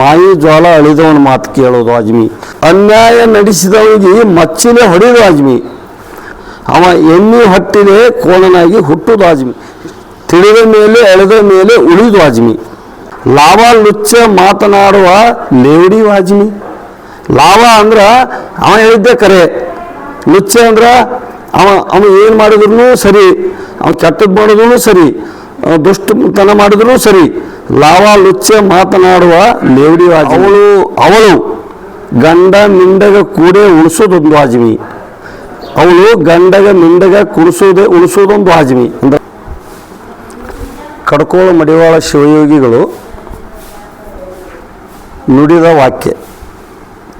ಮಾಯಿ ಜ್ವಾಲ ಅಳಿದವನ ಮಾತು ಕೇಳೋದು ಆಜ್ಮಿ ಅನ್ಯಾಯ ನಡೆಸಿದವನಿಗೆ ಮಚ್ಚಿನೇ ಹೊಡೆಯೋದು ಅಜ್ಮಿ. ಅವ ಎಣ್ಣೆ ಹಟ್ಟಿನೇ ಕೋಣನಾಗಿ ಹುಟ್ಟುದು ಅಜ್ಮಿ. ತಿಳಿದ ಮೇಲೆ ಎಳೆದ ಮೇಲೆ ಉಳಿದು ಅಜ್ಮಿ. ಲಾಭ ಲುಚ್ಚ ಮಾತನಾಡುವ ಲೇವಡಿ ವಾಜ್ಮಿ ಲಾಭ ಅಂದ್ರೆ ಅವ ಹೇಳಿದ್ದೆ ಕರೆ. ಲುಚ್ಚ ಅಂದ್ರೆ ಅವ ಅವ ಏನು ಮಾಡಿದ್ರು ಸರಿ. ಅವ ಕೆಟ್ಟದ್ದು ಮಾಡಿದ್ರು ಸರಿ. ದುಷ್ಟತನ ಮಾಡಿದ್ರು ಸರಿ. ಲಾವ ಲುಚ್ಚೆ ಮಾತನಾಡುವ ಲೇವಡಿ ಅವಳು ಅವಳು ಗಂಡ ಮಿಂಡಗ ಕೂಡೆ ಉಳಿಸೋದೊಂದು ವಾಜ್ಮಿ. ಅವಳು ಗಂಡಗ ಮಿಂಡಗ ಕುಡಿಸೋದೇ ಉಳಿಸೋದೊಂದು ಹಾಜ್ಮಿ ಅಂದ್ರೆ ಕಡ್ಕೋಳ ಮಡಿವಾಳ ಶಿವಯೋಗಿಗಳು ನುಡಿದ ವಾಕ್ಯ,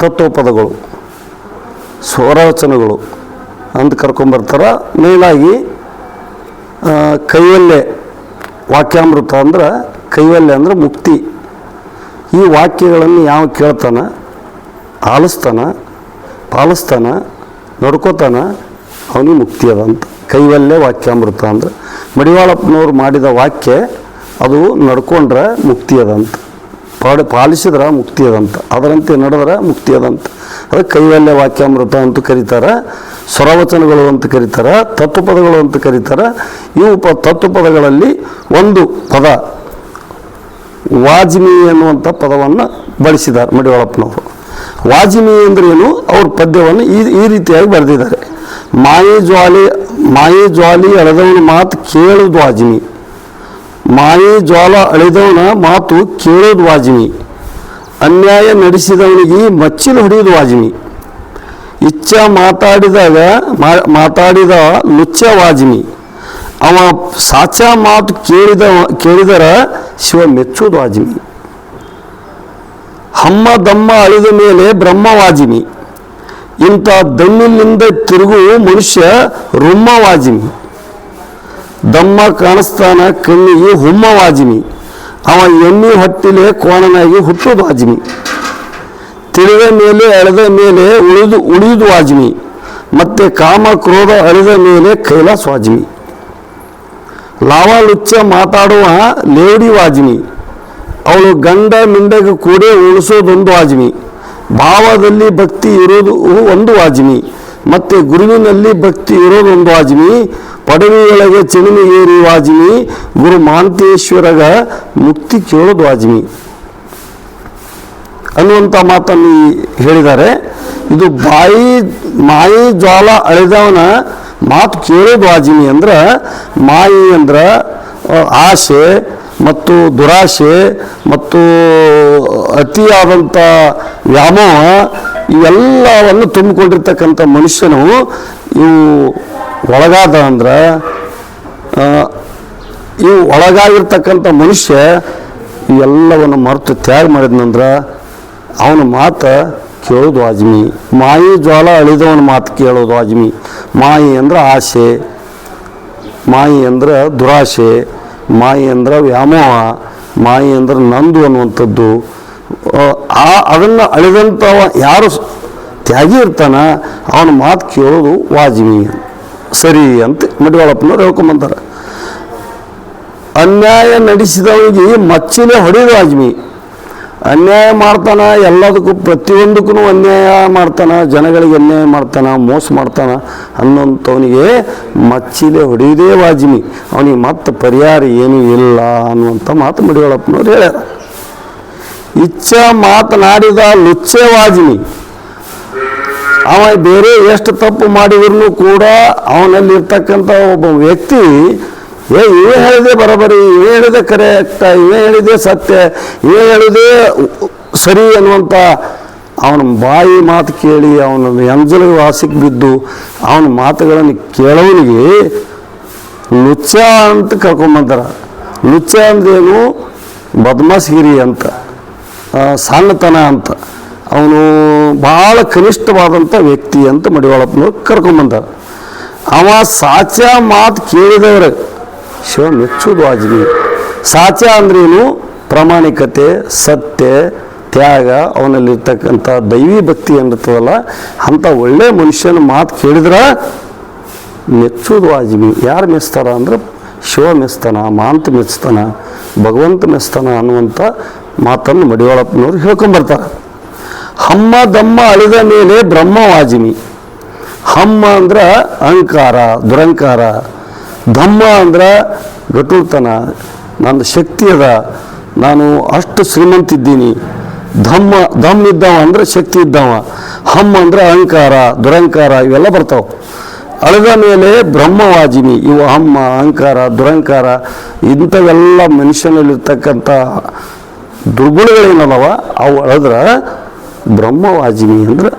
ತತ್ವಪದಗಳು, ಸ್ವರವಚನಗಳು ಅಂತ ಕರ್ಕೊಂಬರ್ತಾರ ಮೇಲಾಗಿ ಕೈಯಲ್ಲೇ ವಾಕ್ಯಾಮೃತ ಅಂದ್ರೆ ಕೈವಲ್ಯ ಅಂದ್ರೆ ಮುಕ್ತಿ. ಈ ವಾಕ್ಯಗಳನ್ನು ಯಾವ ಕೇಳ್ತಾನ? ಆಲಿಸ್ತಾನ, ಪಾಲಿಸ್ತಾನ, ನಡ್ಕೋತಾನ? ಅವನಿಗೆ ಮುಕ್ತಿ ಅದ ಅಂತ. ಕೈವಲ್ಯ ವಾಕ್ಯಾಮೃತ ಅಂದ್ರೆ ಮಡಿವಾಳಪ್ಪನವ್ರು ಮಾಡಿದ ವಾಕ್ಯ ಅದು ನಡ್ಕೊಂಡ್ರೆ ಮುಕ್ತಿ ಅದ ಅಂತ. ಪಾಡಿ, ಪಾಲಿಸಿದ್ರೆ ಮುಕ್ತಿ ಅದಂತ ಅದರಂತೆ ನಡೆದ್ರೆ ಮುಕ್ತಿ ಅದಂತ ಅದಕ್ಕೆ ಕೈವಲ್ಯ ವಾಕ್ಯಾಮೃತ ಅಂತ ಕರೀತಾರೆ. ಸ್ವರವಚನಗಳು ಅಂತ ಕರೀತಾರೆ, ತತ್ವಪದಗಳು ಅಂತ ಕರೀತಾರೆ. ಈ ಪ ತತ್ವಪದಗಳಲ್ಲಿ ಒಂದು ಪದ, ವಾಜ್ಮಿ ಎನ್ನುವಂಥ ಪದವನ್ನು ಬಳಸಿದ್ದಾರೆ ಮಡಿವಾಳಪ್ಪನವರು. ವಾಜಿಮಿ ಅಂದ್ರೆ ಏನು? ಅವ್ರ ಪದ್ಯವನ್ನು ಈ ಈ ರೀತಿಯಾಗಿ ಬರೆದಿದ್ದಾರೆ. ಮಾಯಿ ಜ್ವಾಲಿ ಮಾಯಿ ಜ್ವಾಲಿ ಅಳೆದವನ ಮಾತು ಕೇಳೋದು ವಾಜಿಮಿ ಮಾಯಿ ಜ್ವಾಲ ಅಳೆದವನ ಮಾತು ಕೇಳೋದು ವಾಜಿಮಿ ಅನ್ಯಾಯ ನಡೆಸಿದವನಿಗೆ ಮಚ್ಚಿಲು ಹೊಡೆಯೋದು ವಾಜಿಮಿ ಇಚ್ಛ ಮಾತಾಡಿದಾಗ ಮಾತಾಡಿದ ಲುಚ್ಚ ವಾಜಿಮಿ ಅವ ಸಾಚ ಮಾತು ಕೇಳಿದ, ಕೇಳಿದರ ಶಿವ ಮೆಚ್ಚುವುದು ವಾಜ್ಮಿ ಹಮ್ಮ ದಮ್ಮ ಅಳಿದ ಮೇಲೆ ಬ್ರಹ್ಮವಾಜಿಮಿ ಇಂಥ ದಮ್ಮಿನಿಂದ ತಿರುಗು ಮನುಷ್ಯ ರುಮ್ಮವಾಜಿಮಿ ದಮ್ಮ ಕಾಣಿಸ್ತಾನ ಕಣ್ಣಿಗೆ ಹುಮ್ಮವಾಜಿಮಿ ಅವ ಎಣ್ಣೆ ಹೊಟ್ಟಿಲೆ ಕೋಣನಾಗಿ ಹುಟ್ಟುದು ವಾಜಿಮಿ ತಿಳಿದ ಮೇಲೆ ಅಳೆದ ಮೇಲೆ, ಉಳಿದು ಉಳಿದು ವಾಜ್ಮಿ. ಮತ್ತೆ ಕಾಮ, ಕ್ರೋಧ ಅಳಿದ ಮೇಲೆ ಕೈಲಾಸ ವಾಜ್ಮಿ. ಲಾವ ಲುಚ್ಚ ಮಾತಾಡುವ ಲೇಡಿ ವಾಜ್ಮಿ. ಅವಳು ಗಂಡ ಮಿಂಡಗ ಕೂಡೆ ಉಳಿಸೋದೊಂದು ವಾಜ್ಮಿ. ಭಾವದಲ್ಲಿ ಭಕ್ತಿ ಇರೋದು ಒಂದು ವಾಜ್ಮಿ. ಮತ್ತೆ ಗುರುವಿನಲ್ಲಿ ಭಕ್ತಿ ಇರೋದೊಂದು ವಾಜ್ಮಿ. ಪಡವಿಯೊಳಗೆ ಏರಿ ವಾಜ್ಮಿ. ಗುರು ಮಾಂತೇಶ್ವರಗ ಮುಕ್ತಿ ಕೇಳೋದು ವಾಜ್ಮಿ. ಅನ್ನುವಂಥ ಮಾತನ್ನು ಹೇಳಿದ್ದಾರೆ. ಇದು ಬಾಯಿ, ಮಾಯಿ ಜ್ವಾಲ ಅಳಿದವನ ಮಾತು ಕೇಳೋದು ಬಾಜಿನಿ ಅಂದ್ರೆ, ಮಾಯಿ ಅಂದ್ರೆ ಆಸೆ ಮತ್ತು ದುರಾಸೆ ಮತ್ತು ಅತಿಯಾದಂಥ ವ್ಯಾಮೋಹ, ಇವೆಲ್ಲವನ್ನು ತುಂಬಿಕೊಂಡಿರ್ತಕ್ಕಂಥ ಮನುಷ್ಯನು ಇವು ಒಳಗಾದ ಅಂದ್ರೆ ಇವು ಒಳಗಾಗಿರ್ತಕ್ಕಂಥ ಮನುಷ್ಯ ಇವೆಲ್ಲವನ್ನು ಮರೆತು ತ್ಯಾಗ ಮಾಡಿದ್ನಂದ್ರೆ ಅವನ ಮಾತು ಕೇಳೋದು ವಾಜ್ಮಿ ಮಾಯಿ ಜ್ವಾಲ ಅಳಿದವನ ಮಾತು ಕೇಳೋದು ವಾಜ್ಮಿ ಮಾಯಿ ಅಂದ್ರೆ ಆಸೆ. ಮಾಯಿ ಅಂದ್ರೆ ದುರಾಸೆ. ಮಾಯಿ ಅಂದ್ರೆ ವ್ಯಾಮೋಹ. ಮಾಯಿ ಅಂದ್ರೆ ನಂದು ಅನ್ನುವಂಥದ್ದು. ಆ, ಅದನ್ನು ಅಳಿದಂಥವ ಯಾರು ತ್ಯಾಗಿ ಇರ್ತಾನ ಅವನ ಮಾತು ಕೇಳೋದು ವಾಜ್ಮಿ. ಸರಿ ಅಂತ ಮಡಿವಾಳಪ್ಪನವ್ರು ಹೇಳ್ಕೊಂಬಂತಾರೆ ಅನ್ಯಾಯ ನಡೆಸಿದವನಿಗೆ ಮಚ್ಚಿನೇ ಹೊಡೆಯೋದು ವಾಜ್ಮಿ. ಅನ್ಯಾಯ ಮಾಡ್ತಾನ, ಎಲ್ಲದಕ್ಕೂ ಪ್ರತಿಯೊಂದಕ್ಕೂ ಅನ್ಯಾಯ ಮಾಡ್ತಾನ, ಜನಗಳಿಗೆ ಅನ್ಯಾಯ ಮಾಡ್ತಾನ, ಮೋಸ ಮಾಡ್ತಾನ ಅನ್ನೋಂಥವನಿಗೆ ಮಚ್ಚಿಲೆ ಹೊಡೆಯುವುದೇ ವಾಜಿನಿ. ಅವನಿಗೆ ಮತ್ತೆ ಪರಿಹಾರ ಏನೂ ಇಲ್ಲ ಅನ್ನುವಂಥ ಮಾತು ಮಡಿವಾಳಪ್ಪನವ್ರು ಹೇಳ್ಯಾರ. ಇಚ್ಛ ಮಾತನಾಡಿದ ಲುಚ್ಚೆ ವಾಜಿನಿ. ಅವ ಬೇರೆ ಎಷ್ಟು ತಪ್ಪು ಮಾಡಿದ್ರು ಕೂಡ ಅವನಲ್ಲಿ ಇರ್ತಕ್ಕಂಥ ಒಬ್ಬ ವ್ಯಕ್ತಿ ಏ ಇವೇ ಹೇಳಿದೆ ಬರೋಬರಿ ಇವೇ ಹೇಳಿದೆ ಕರೆಕ್ಟ ಇವೇ ಹೇಳಿದೆ ಸತ್ಯ ಇವೇ ಹೇಳಿದೆ ಸರಿ ಅನ್ನುವಂಥ ಅವನ ಬಾಯಿ ಮಾತು ಕೇಳಿ ಅವನ ಎಂಜಲ ವಾಸಿಗೆ ಬಿದ್ದು ಅವನ ಮಾತುಗಳನ್ನು ಕೇಳೋನಿಗೆ ಲುಚ್ಚ ಅಂತ ಕರ್ಕೊಂಬಂತಾರ ಲುಚ್ಚ ಅಂದೇನು ಬದ್ಮಾಸ್ಗಿರಿ ಅಂತ ಸಣ್ಣತನ ಅಂತ. ಅವನು ಭಾಳ ಕನಿಷ್ಠವಾದಂಥ ವ್ಯಕ್ತಿ ಅಂತ ಮಡಿವಾಳಪ್ಪನವ್ರು ಕರ್ಕೊಂಬಂದಾರ ಅವ ಸಾಚ ಮಾತು ಕೇಳಿದವ್ರ ಶಿವ ಮೆಚ್ಚುದು ವಾಜ್ಮಿ ಸಾಚ ಅಂದ್ರೇನು ಪ್ರಾಮಾಣಿಕತೆ, ಸತ್ಯ, ತ್ಯಾಗ, ಅವನಲ್ಲಿರ್ತಕ್ಕಂಥ ದೈವಿ ಭಕ್ತಿ ಏನಿರ್ತದಲ್ಲ ಅಂಥ ಒಳ್ಳೆ ಮನುಷ್ಯನ ಮಾತು ಕೇಳಿದ್ರೆ ಮೆಚ್ಚುವುದು ವಾಜಿಬಿ ಯಾರು ಮೆಚ್ತಾರ ಅಂದ್ರೆ ಶಿವ ಮೆಚ್ತಾನ, ಮಾಂತ ಮೆಚ್ತಾನ, ಭಗವಂತ ಮೆಚ್ತಾನ ಅನ್ನುವಂಥ ಮಾತನ್ನು ಮಡಿವಾಳಪ್ಪನವರು ಹೇಳ್ಕೊಂಬರ್ತಾರೆ ಹಮ್ಮ ದಮ್ಮ ಅಳಿದ ಮೇಲೆ ಬ್ರಹ್ಮವಾಜಿನಿ ಹಮ್ಮ ಅಂದ್ರೆ ಅಹಂಕಾರ ದುರಂಕಾರ ಧಮ್ಮ ಅಂದ್ರೆ ಗಟುಳ್ತನ ನನ್ನ ಶಕ್ತಿ ಅದ. ನಾನು ಅಷ್ಟು ಶ್ರೀಮಂತ ಇದ್ದೀನಿ. ಧಮ್ಮ, ಧಮ್ ಇದ್ದವ ಅಂದ್ರೆ ಶಕ್ತಿ ಇದ್ದವ. ಹಮ್ಮ ಅಂದ್ರೆ ಅಹಂಕಾರ ದುರಂಕಾರ ಇವೆಲ್ಲ ಬರ್ತಾವೆ. ಅಳದ ಮೇಲೆ ಬ್ರಹ್ಮವಾಜಿನಿ. ಇವು ಹಮ್ಮ, ಅಹಂಕಾರ ದುರಂಕಾರ ಇಂಥವೆಲ್ಲ ಮನುಷ್ಯನಲ್ಲಿರ್ತಕ್ಕಂಥ ದುರ್ಗುಣಗಳೇನದವ? ಅವು ಅಳದ್ರ ಬ್ರಹ್ಮವಾಜಿನಿ ಅಂದ್ರೆ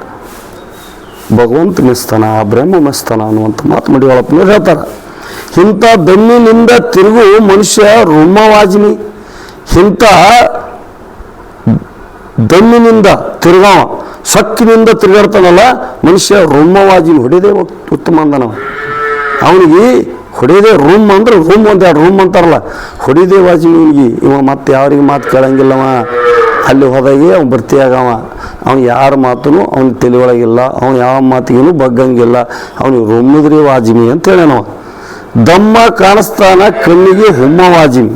ಭಗವಂತ ಮೆಸ್ತಾನ ಬ್ರಹ್ಮ ಮೆಸ್ತಾನ ಅನ್ನುವಂಥ ಮಾತು ಮಡಿವಾಳಪ್ಪನವ್ರು ಹೇಳ್ತಾರೆ. ಇಂಥ ಬೆನ್ನಿನಿಂದ ತಿರುಗು ಮನುಷ್ಯ ರುಮವಾಜಿನಿ ಇಂಥ ಬೆನ್ನಿನಿಂದ ತಿರುಗಾವ, ಸಕ್ಕಿನಿಂದ ತಿರುಗಾಡ್ತಾನಲ್ಲ, ಮನುಷ್ಯ ರುಮವಾಜಿನಿ ಹೊಡೆದೇ ಉತ್ತಮ ಅಂದನವ ಅವನಿಗೆ ಹೊಡೆದೇ ರೂಮ್ ಅಂದ್ರೆ ರೂಮ್ ಅಂತ ರೂಮ್ ಅಂತಾರಲ್ಲ, ಹೊಡಿದೇ ವಾಜಿನಿ ಇವನಿಗೆ. ಇವ ಮತ್ತೆ ಯಾರಿಗೆ ಮಾತು ಕೇಳಂಗಿಲ್ಲವ? ಅಲ್ಲಿ ಹೋದಾಗೆ ಅವ್ನು ಭರ್ತಿಯಾಗವ ಅವ್ನು ಯಾರ ಮಾತೂ ಅವ್ನ ತಲೆ ಅವ್ನು ಯಾವ ಮಾತಿಗೇನು ಬಗ್ಗಂಗಿಲ್ಲ. ಅವನಿಗೆ ರೊಮ್ಮಿದ್ರಿ ವಾಜಿಮಿ ಅಂತ ಹೇಳ್ಯಾನವ ದಮ್ಮ ಕಾಣಿಸ್ತಾನ ಕಣ್ಣಿಗೆ ಹುಮ್ಮವಾಜಿಮಿ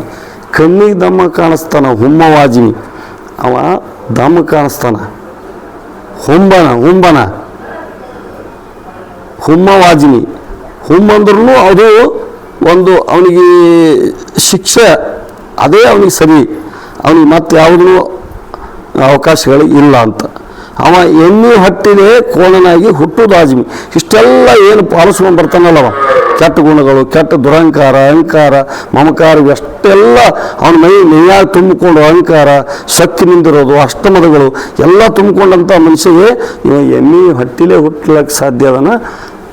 ಕಣ್ಣಿಗೆ ದಮ್ಮ ಕಾಣಿಸ್ತಾನ ಹುಮ್ಮವಾಜಿಮಿ ಅವ ದಮ್ಮ ಕಾಣಿಸ್ತಾನ. ಹುಂಬನ ಹುಂಬನ. ಹುಮ್ಮವಾಜಿಮಿ ಹುಮ್ಮಂದ್ರೂ ಹುಮ್ಮ ಅದು ಒಂದು ಅವನಿಗೆ ಶಿಕ್ಷೆ, ಅದೇ ಅವನಿಗೆ ಸರಿ. ಅವನಿಗೆ ಮತ್ತೆ ಯಾವುದೂ ಅವಕಾಶಗಳು ಇಲ್ಲ ಅಂತ. ಅವ ಎಣ್ಣೆ ಹಟ್ಟಿದೆ ಕೋಣನಾಗಿ ಹುಟ್ಟುದಾಜಿಮಿ ಇಷ್ಟೆಲ್ಲ ಏನು ಪಾಲಿಸ್ಕೊಂಡು ಬರ್ತಾನಲ್ಲವ ಕೆಟ್ಟ ಗುಣಗಳು, ಕೆಟ್ಟ ದುರಹಂಕಾರ, ಅಹಂಕಾರ, ಮಮಕಾರ ಎಷ್ಟೆಲ್ಲ ಅವನ ಮೈ ಮೈಯಾಗಿ ತುಂಬಿಕೊಂಡು ಅಹಂಕಾರ ಸಕ್ಕಿ ನಿಂದಿರೋದು, ಅಷ್ಟಮದಗಳು ಎಲ್ಲ ತುಂಬಿಕೊಂಡಂಥ ಮನುಷ್ಯಗೆ ಇವ ಎಮ್ಮೆ ಹಟ್ಟಿಲೇ ಹುಟ್ಟಲಿಕ್ಕೆ ಸಾಧ್ಯ ಅದನ್ನು.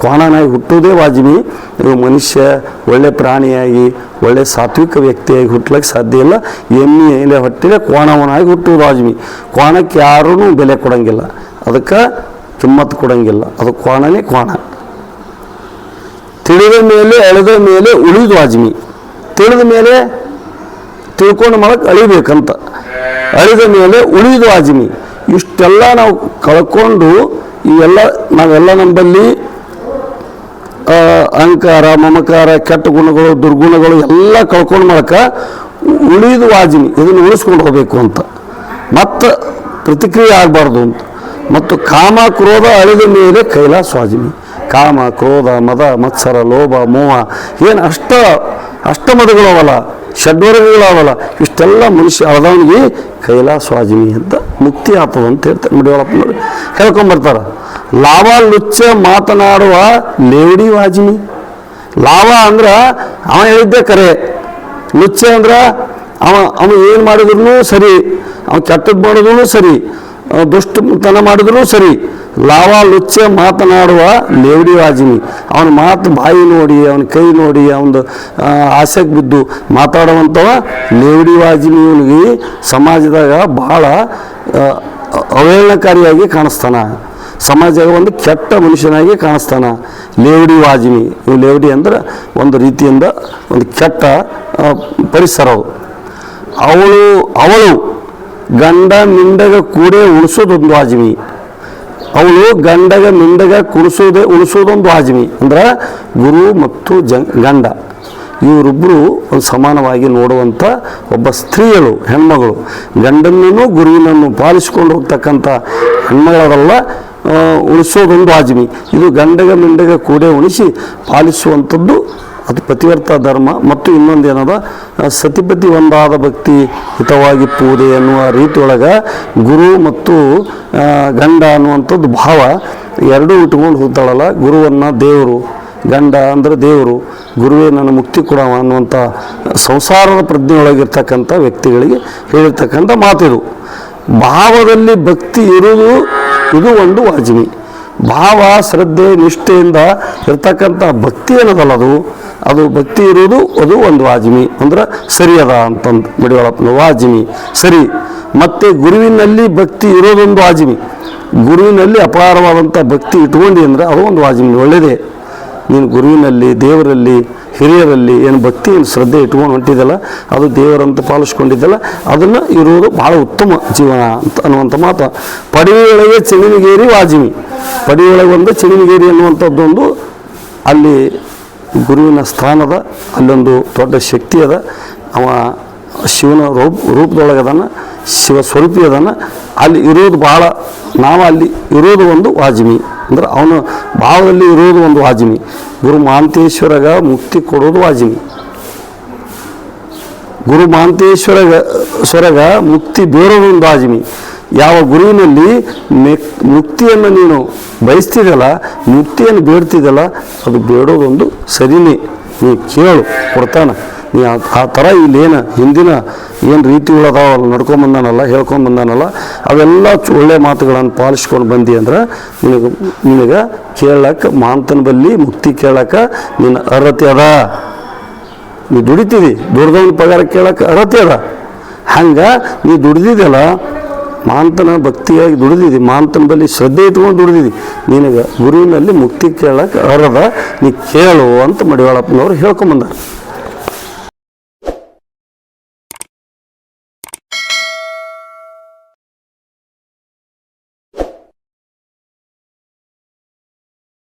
ಕೋಣನಾಗಿ ಹುಟ್ಟುವುದೇ ವಾಜಿಮಿ ಇವ ಮನುಷ್ಯ ಒಳ್ಳೆ ಪ್ರಾಣಿಯಾಗಿ, ಒಳ್ಳೆ ಸಾತ್ವಿಕ ವ್ಯಕ್ತಿಯಾಗಿ ಹುಟ್ಟಲಿಕ್ಕೆ ಸಾಧ್ಯ ಇಲ್ಲ. ಎಮ್ಮೆ ಎಲೆ ಹೊಟ್ಟಿಲೆ ಕೋಣವನಾಗಿ ಹುಟ್ಟುವುದು ವಾಜಿಮಿ ಕೋಣಕ್ಕೆ ಯಾರೂ ಬೆಲೆ ಕೊಡೋಂಗಿಲ್ಲ. ಅದಕ್ಕೆ ಕಿಮ್ಮತ್ತು ಕೊಡಂಗಿಲ್ಲ. ಅದು ಕೋಣನೇ ಕೋಣ ತಿಳಿದ ಮೇಲೆ ಎಳೆದ ಮೇಲೆ ಉಳಿದು ವಾಜ್ಮಿ. ತಿಳಿದ ಮೇಲೆ ತಿಳ್ಕೊಂಡು ಮಾಡಕ್ಕೆ ಅಳಿಬೇಕಂತ. ಅಳಿದ ಮೇಲೆ ಉಳಿದು ವಾಜ್ಮಿ. ಇಷ್ಟೆಲ್ಲ ನಾವು ಕಳ್ಕೊಂಡು ಇವೆಲ್ಲ ನಾವೆಲ್ಲ ನಮ್ಮಲ್ಲಿ ಅಹಂಕಾರ, ಮಮಕಾರ, ಕೆಟ್ಟ ಗುಣಗಳು, ದುರ್ಗುಣಗಳು ಎಲ್ಲ ಕಳ್ಕೊಂಡು ಮಾಡಕ್ಕೆ ಉಳಿದು ವಾಜಿನಿ ಇದನ್ನು ಉಳಿಸ್ಕೊಂಡು ಹೋಗಬೇಕು ಅಂತ. ಮತ್ತು ಪ್ರತಿಕ್ರಿಯೆ ಆಗಬಾರ್ದು ಅಂತ. ಮತ್ತು ಕಾಮ, ಕ್ರೋಧ ಅಳಿದ ಮೇಲೆ ಕೈಲಾಸ ವಾಜಿನಿ ಕಾಮ, ಕ್ರೋಧ, ಮದ, ಮತ್ಸರ, ಲೋಭ, ಮೋಹ, ಏನು ಅಷ್ಟ ಅಷ್ಟಮದಗಳವಲ್ಲ ಷಡ್ವರ್ಗಗಳವಲ್ಲ, ಇಷ್ಟೆಲ್ಲ ಮನುಷ್ಯ ಅಳದವನಿಗೆ ಕೈಲಾಸ್ವಾಜಿನಿ ಅಂತ ಮುಕ್ತಿ ಆಗ್ತದೆ ಅಂತ ಹೇಳ್ತಾರೆ. ಮಡಿವಾಳಪ್ಪನವ್ರು ಹೇಳ್ಕೊಂಬರ್ತಾರೆ ಲಾಭ ಲುಚ್ಚ ಮಾತನಾಡುವ ಲೇಡಿ ವಾಜಿನಿ. ಲಾಭ ಅಂದ್ರೆ ಅವ ಹೇಳಿದ್ದೆ ಕರೆ. ಲುಚ್ಚ ಅಂದ್ರೆ ಅವ ಅವ ಏನು ಮಾಡಿದ್ರು ಸರಿ, ಅವ ಕೆಟ್ಟದ್ದು ಮಾಡಿದ್ರು ಸರಿ ದುಷ್ಟತನ ಮಾಡಿದ್ರು ಸರಿ ಲಾವ ಲುಚ್ಚೆ ಮಾತನಾಡುವ ಲೇವಡಿ ವಾಜಿನಿ. ಅವನ ಮಾತು ಬಾಯಿ ನೋಡಿ ಅವನ ಕೈ ನೋಡಿ ಅವನದು ಆಸೆಗೆ ಬಿದ್ದು ಮಾತಾಡುವಂಥವ ಲೇವಡಿ ವಾಜಿನಿ ಇವನಿಗೆ ಸಮಾಜದಾಗ ಭಾಳ ಅವಹೇಳನಕಾರಿಯಾಗಿ ಕಾಣಿಸ್ತಾನ. ಸಮಾಜ ಒಂದು ಕೆಟ್ಟ ಮನುಷ್ಯನಾಗಿ ಕಾಣಿಸ್ತಾನ ಲೇವಡಿ ವಾಜಿನಿ. ಇವು ಲೇವಡಿ ಅಂದ್ರೆ ಒಂದು ರೀತಿಯಿಂದ ಒಂದು ಕೆಟ್ಟ ಆ, ಪರಿಸರ ಅದು ಅವಳು ಅವಳು ಗಂಡ ಮಿಂಡಗ ಕೂಡೇ ಉಳಿಸೋದೊಂದು ವಾಜಿಮಿ ಅವಳು ಗಂಡಗ ಮಿಂಡಗ ಕುಡಿಸೋದೇ ಉಳಿಸೋದೊಂದು ವಾಜಿಮಿ ಅಂದ್ರೆ ಗುರು ಮತ್ತು ಜ ಗಂಡ. ಇವರಿಬ್ಬರು ಒಂದು ಸಮಾನವಾಗಿ ನೋಡುವಂಥ ಒಬ್ಬ ಸ್ತ್ರೀಯಳು ಹೆಣ್ಮಗಳು. ಗಂಡನನ್ನು ಗುರುವಿನನ್ನು ಪಾಲಿಸಿಕೊಂಡು ಹೋಗ್ತಕ್ಕಂಥ ಹೆಣ್ಮಗಳಲ್ಲ ಆ, ಉಳಿಸೋದೊಂದು ವಾಜಿಮಿ ಇದು ಗಂಡಗ ಮಿಂಡಗ ಕೂಡೆ ಉಣಿಸಿ ಪಾಲಿಸುವಂಥದ್ದು ಅದು ಪತಿವರ್ತ ಧರ್ಮ ಮತ್ತು ಇನ್ನೊಂದು ಏನದ ಸತಿಪತಿ ಒಂದಾದ ಭಕ್ತಿ ಹಿತವಾಗಿ ಪೂಜೆ ಎನ್ನುವ ರೀತಿಯೊಳಗೆ ಗುರು ಮತ್ತು ಗಂಡ ಅನ್ನುವಂಥದ್ದು ಭಾವ ಎರಡೂ ಇಟ್ಕೊಂಡು ಹೋಗ್ತಾಳಲ್ಲ, ಗುರುವನ್ನು ದೇವರು, ಗಂಡ ಅಂದರೆ ದೇವರು, ಗುರುವೇ ನನ್ನ ಮುಕ್ತಿ ಕೊಡವ ಅನ್ನುವಂಥ ಸಂಸಾರದ ಪ್ರಜ್ಞೆಯೊಳಗಿರ್ತಕ್ಕಂಥ ವ್ಯಕ್ತಿಗಳಿಗೆ ಹೇಳಿರ್ತಕ್ಕಂಥ ಮಾತಿದು. ಭಾವದಲ್ಲಿ ಭಕ್ತಿ ಇರುವುದು, ಇದು ಒಂದು ವಾಜಿನಿ ಭಾವ, ಶ್ರದ್ಧೆ, ನಿಷ್ಠೆಯಿಂದ ಇರ್ತಕ್ಕಂಥ ಭಕ್ತಿ ಏನದಲ್ಲ ಅದು. ಅದು ಭಕ್ತಿ ಇರುವುದು, ಅದು ಒಂದು ವಾಜಿಮಿ. ಅಂದ್ರೆ ಸರಿಯದ ಅಂತಂದು ಮಡಿವಾಳಪ್ಪನ ವಾಜಿಮಿ. ಸರಿ, ಮತ್ತು ಗುರುವಿನಲ್ಲಿ ಭಕ್ತಿ ಇರೋದೊಂದು ವಾಜಿಮಿ. ಗುರುವಿನಲ್ಲಿ ಅಪಾರವಾದಂಥ ಭಕ್ತಿ ಇಟ್ಕೊಂಡು ಅಂದರೆ ಅದು ಒಂದು ವಾಜಿಮಿ. ಒಳ್ಳೆಯದೇ ನೀನು ಗುರುವಿನಲ್ಲಿ, ದೇವರಲ್ಲಿ, ಹಿರಿಯರಲ್ಲಿ ಏನು ಭಕ್ತಿ ಏನು ಶ್ರದ್ಧೆ ಇಟ್ಕೊಂಡು ಹೊಂಟಿದ್ದಲ್ಲ ಅದು ದೇವರಂತ ಪಾಲಿಸ್ಕೊಂಡಿದ್ದಲ್ಲ, ಅದನ್ನು ಇರುವುದು ಭಾಳ ಉತ್ತಮ ಜೀವನ ಅಂತ ಅನ್ನುವಂಥ ಮಾತು. ಪಡಿಯೊಳಗೆ ಚಿಣಿಮಿಗೇರಿ ವಾಜಿಮಿ. ಪಡಿಯೊಳಗೆ ಒಂದು ಚಿಣಿಮಿಗೇರಿ ಅನ್ನುವಂಥದ್ದೊಂದು ಅಲ್ಲಿ ಗುರುವಿನ ಸ್ಥಾನದ ಅಲ್ಲೊಂದು ದೊಡ್ಡ ಶಕ್ತಿ ಅದ. ಅವ ಶಿವನ ರೂಪ ರೂಪದೊಳಗದಾನ ಶಿವ ಸ್ವರೂಪಿ ಅದನ್ನು ಅಲ್ಲಿ ಇರೋದು ಭಾಳ ನಾವು ಅಲ್ಲಿ ಇರೋದು ಒಂದು ವಾಜ್ಮಿ. ಅಂದ್ರೆ ಅವನು ಭಾವದಲ್ಲಿ ಇರೋದು ಒಂದು ವಾಜ್ಮಿ. ಗುರು ಮಾಂತೇಶ್ವರಗ ಮುಕ್ತಿ ಕೊಡೋದು ವಾಜ್ಮಿ. ಗುರು ಮಾಂತೇಶ್ವರಗ, ಸ್ವರಗ ಮುಕ್ತಿ ಬೇರೋದು ಒಂದು ವಾಜ್ಮಿ. ಯಾವ ಗುರುವಿನಲ್ಲಿ ಮೆಕ್ ಮುಕ್ತಿಯನ್ನು ನೀನು ಬಯಸ್ತಿದ್ದಲ್ಲ ಮುಕ್ತಿಯನ್ನು ಬೇಡ್ತಿದ್ದಲ್ಲ ಅದು ಬೇಡೋದೊಂದು ಸರಿನೇ. ನೀ ಕೇಳು, ಕೊಡ್ತಾನ. ನೀ ಆ- ಥರ ಇಲ್ಲೇನು ಹಿಂದಿನ ಏನು ರೀತಿಗಳದಾವಲ್ಲ ನಡ್ಕೊಂಬಂದಾನಲ್ಲ ಹೇಳ್ಕೊಂಬಂದಾನಲ್ಲ ಅವೆಲ್ಲ ಚು- ಒಳ್ಳೆ ಮಾತುಗಳನ್ನು ಪಾಲಿಸ್ಕೊಂಡು ಬಂದಿ ಅಂದ್ರೆ ನಿನಗೆ ನಿನಗೆ ಕೇಳಕ್ಕೆ ಮಾಂತನ ಬಲ್ಲಿ ಮುಕ್ತಿ ಕೇಳಕ್ಕೆ ನಿನ್ನ ಅರ್ಹತೆ ಅದ. ನೀ ದುಡಿತೀವಿ ದುಡ್ದವನ ಪಗಾರ ಕೇಳಕ್ಕೆ ಅರ್ಹತೆ ಅದ. ಹಂಗೆ ನೀ ದುಡ್ದಿದ್ದಲ್ಲ ಮಾಂತನ ಭಕ್ತಿಯಾಗಿ ದುಡಿದಿದ್ದಿ ಮಾಂತನ ಬಳಿ ಶ್ರದ್ಧೆ ಇಟ್ಕೊಂಡು ದುಡಿದಿದ್ದಿ, ನಿನಗೆ ಗುರುವಿನಲ್ಲಿ ಮುಕ್ತಿ ಕೇಳಕ್ಕೆ ಅರ್ಹದ ನೀ ಕೇಳು ಅಂತ ಮಡಿವಾಳಪ್ಪನವ್ರು ಹೇಳ್ಕೊಂಬಂದಾರ